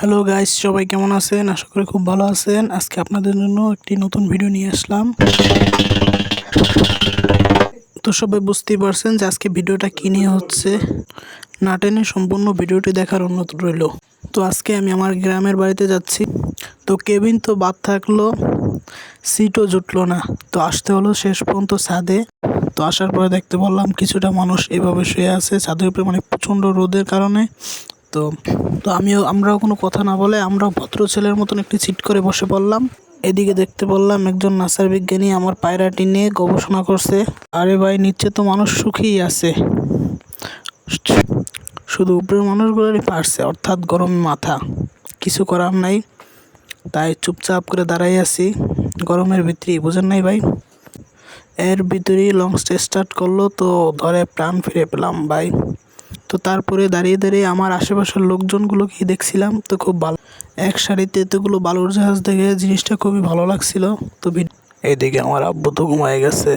Hello guys সবাই কেমন আছেন? আশা করি খুব ভালো আছেন। আজকে আপনাদের জন্য একটি নতুন ভিডিও নিয়ে আসলাম। তো সবাই বুঝতেই পারছেন যে আজকে ভিডিওটা কি নিয়ে হচ্ছে। না টেনে সম্পূর্ণ ভিডিওটি দেখার অনুরোধ রইল। তো আজকে আমি আমার গ্রামের বাড়িতে যাচ্ছি। তো কেবিন তো বাদ থাকল, সিটও জুটলো না। তো আসতে হলো শেষ পর্যন্ত ছাদে। তো আসার পরে দেখতে বললাম কিছুটা মানুষ এভাবে শুয়ে আছে। ছাদের উপরে মানে প্রচণ্ড রোদের কারণে। তো তো আমিও, আমরাও কোনো কথা না বলে আমরাও ভদ্র ছেলের মতন একটি সিট করে বসে পড়লাম। এদিকে দেখতে বললাম, একজন নাসার বিজ্ঞানী আমার পায়রাটি নিয়ে গবেষণা করছে। আরে ভাই, নিচে তো মানুষ সুখেই আছে। শুধু উপরের মানুষগুলোরই পারছে, অর্থাৎ গরম মাথা। কিছু করার নাই। তাই চুপচাপ করে দাঁড়াই আছি। গরমের ভিতরেই, বুঝেন নাই ভাই? এর ভিতরেই লং স্টে স্টার্ট করল, তো ধরে প্রাণ ফিরে পেলাম ভাই। তো তারপরে দাঁড়িয়ে দাঁড়িয়ে আমার আশেপাশের লোকজনগুলোকে দেখছিলাম, তো খুব ভালো। এক সারিতে এতগুলো বালুর জাহাজ দেখে জিনিসটা খুবই ভালো লাগছিল। তো এইদিকে আমার আব্বু তো ঘুমায় গেছে।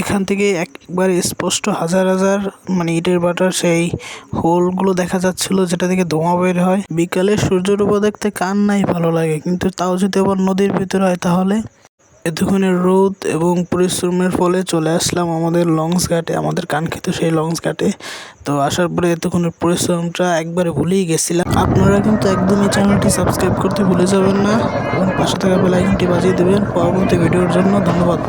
এখান থেকে একবারে স্পষ্ট হাজার হাজার মানে ইটের বাটার সেই হোলগুলো দেখা যাচ্ছিল যেটা থেকে ধোঁয়া বের হয়। বিকালে সূর্যের উপর দেখতে কান নাই ভালো লাগে, কিন্তু তাও যদি আবার নদীর ভিতরে হয় তাহলে? এতক্ষণের রোদ এবং পরিশ্রমের ফলে চলে আসলাম আমাদের লংস ঘাটে, আমাদের কাঙ্ক্ষিত সেই লংস ঘাটে। তো আসার পরে এতক্ষণের পরিশ্রমটা একবারে ভুলেই গেছিলাম। আপনারা কিন্তু একদমই চ্যানেলটি সাবস্ক্রাইব করতে ভুলে যাবেন না এবং পাশে থাকা বেল আইকনটি বাজিয়ে দেবেন। পরবর্তী ভিডিওর জন্য ধন্যবাদ।